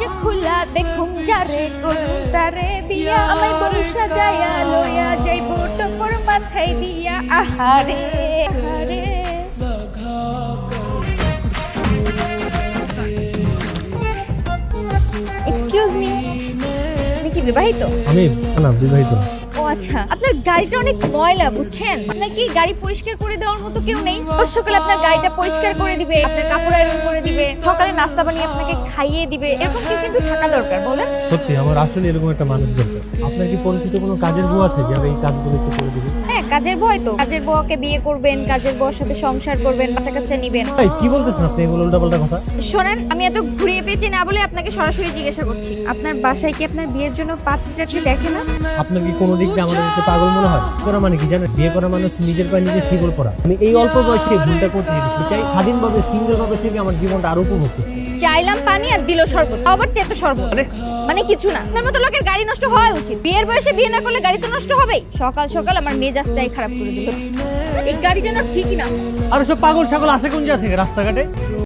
যে খোলা, দেখুন যারে করুন তারে বিয়া আমায় বউ সাজায়া যাই বোট টপর মাথায় দিয়া। আহারে আহারে। বিবাহিত? আমি না, বিবাহিত। আচ্ছা আপনার গাড়িটা অনেক ময়লা বুঝছেন? আপনার কি গাড়ি পরিষ্কার করে দেওয়ার মতো কেউ নেই? সকালে আপনার গাড়িটা পরিষ্কার করে দিবে আপনার কাপড় আয়রন করে দিবে সকালে নাস্তা বানিয়ে আপনাকে খাইয়ে দিবে এরকম কেউ কিন্তু থাকা দরকার বলেন? সত্যি আমার আসলে এরকম একটা মানুষ দরকার। আপনার কি পরিচিত কোনো কাজের বউ আছে যে আমি এই কাজগুলো একটু করে দিবি? হ্যাঁ কাজের বয় তো। কাজের বউকে বিয়ে করবেন কাজের বউর সাথে সংসার করবেন বাচ্চা কাচ্চা নিবেন। ভাই কি বলতেছেন আপনি? এগুলো উল্টাপাল্টা কথা। শোনেন আমি এত ঘুরিয়ে পেয়েছি না বলে আপনাকে সরাসরি জিজ্ঞাসা করছি। আপনার বাসায় কি আপনার বিয়ের জন্য পাত্রী টাত্রী দেখে না? আপনার কি কোনো দিক দিয়ে আমাদের একটু পাগল মনে হয় করা মানে কি জানেন বিয়ে করা মানুষ নিজের পায়ে নিজে শিকল পড়া আমি এই অল্প বয়সে ভুলটা করতে যেতে চাই স্বাধীনভাবে সিঙ্গেলভাবে থেকে আমার জীবনটা আরও উপভোগ চাইলাম পানি আর দিল শরবত। আবার তেতো শরবত। মানে? কিছু না। আপনার মতো লোকের গাড়ি নষ্ট হওয়া উচিত। বিয়ের বয়সে বিয়ে না করলে গাড়ি তো নষ্ট হবেই। সকাল সকাল আমার মেজাজটাই খারাপ করে দিল। এই গাড়ি যেন ঠিকই না। আর সব পাগল ছাগল আসে কোন জায়গা থেকে? রাস্তাঘাটে?